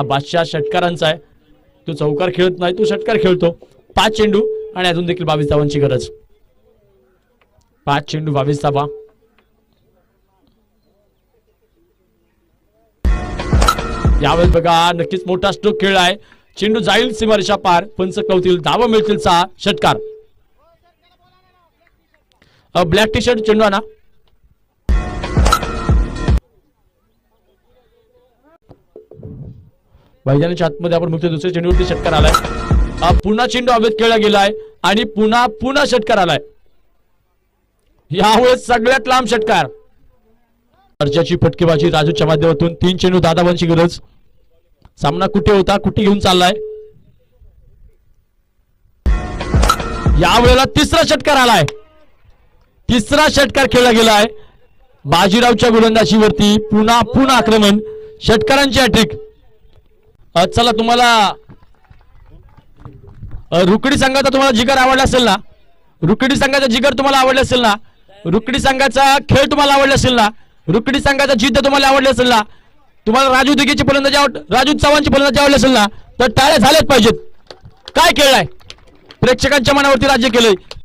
हा बादशाह षटकारांचा आहे. तो चौकार खेळत नाही तो षटकार खेळतो. पाच चेंडू आणि अजून देखील बावीस धावांची गरज. पाच चेंडू बावीस धावा. यावेळेस बघा नक्कीच मोठा स्ट्रोक खेळ आहे. चेंडू जाईल सीमारेषा पार पंच कवतील धावा मिळतील सहा षटकार. ब्लॅक टी शर्ट चेंडू आणा. मैदानाच्या आतमध्ये आपण बघतोय दुसऱ्या चेंडूवरती षटकार आलाय. पुन्हा चेंडू हवेत खेळला गेलाय आणि पुन्हा पुन्हा षटकार आलाय. यावेळेस सगळ्यात लांब षटकार. अर्जाची फटकेबाजी राजूच्या माध्यमातून. तीन चेंडू दादाबांची गरज. सामना कुठे होता कुठे घेऊन चाललाय? यावेळेला तिसरा षटकार आलाय. तिसरा षटकार खेळला गेलाय. बाजीरावच्या गोलंदाजीवरती पुन्हा पुन्हा आक्रमण. षटकारांची हॅट्रिक चला तुम्हाला रुकडी संघाचा तुम्हाला जिगर आवडला असेल ना? रुकडी संघाचा जिगर तुम्हाला आवडला असेल ना? रुकडी संघाचा खेळ तुम्हाला आवडला असेल ना? रुकडी संघाचा जिद्द तुम्हाला आवडली असेल ना? तुम्हाला राजू दिघेची फलंदाजी आवड राजू चव्हाणची फलंदाजी आवडली असेल ना? तर टाळ्या झाल्याच पाहिजेत. काय खेळलाय प्रेक्षकांच्या मनावरती राज्य केलंय.